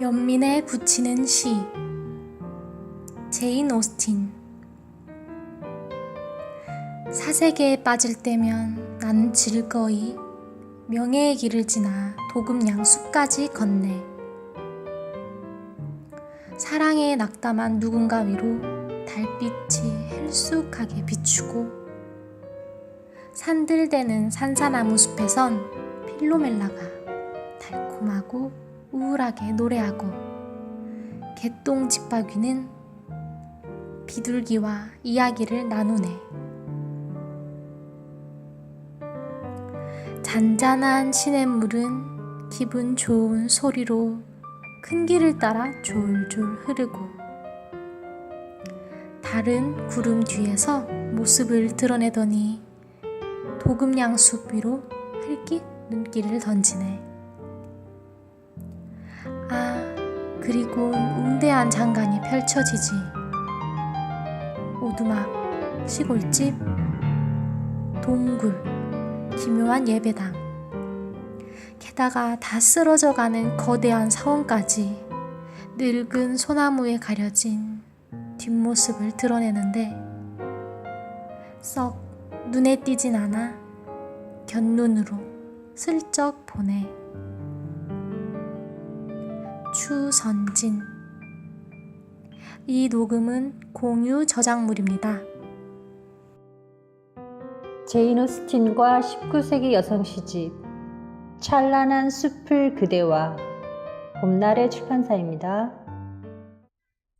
연민에 붙이는 시. 제인 오스틴. 사색에 빠질 때면 나는 즐거이. 명예의 길을 지나 도금양 숲까지 걷네. 사랑에 낙담한 누군가 위로 달빛이 헬쑥하게 비추고 산들대는 산사나무 숲에선 필로멜라가 달콤하고 우울하게 노래하고 개똥 집바귀는 비둘기와 이야기를 나누네. 잔잔한 시냇물은 기분 좋은 소리로 큰 길을 따라 졸졸 흐르고 다른 구름 뒤에서 모습을 드러내더니 도금양 숲 위로 흘깃 눈길을 던지네. 그리고 웅대한 장관이 펼쳐지지. 오두막, 시골집, 동굴, 기묘한 예배당. 게다가 다 쓰러져 가는 거대한 사원까지 늙은 소나무에 가려진 뒷모습을 드러내는데 썩 눈에 띄진 않아 곁눈으로 슬쩍 보내. 추선진 이 녹음은 공유 저작물입니다. 제인 오스틴과 19세기 여성 시집 찬란한 숲을 그대와 봄날의 출판사입니다.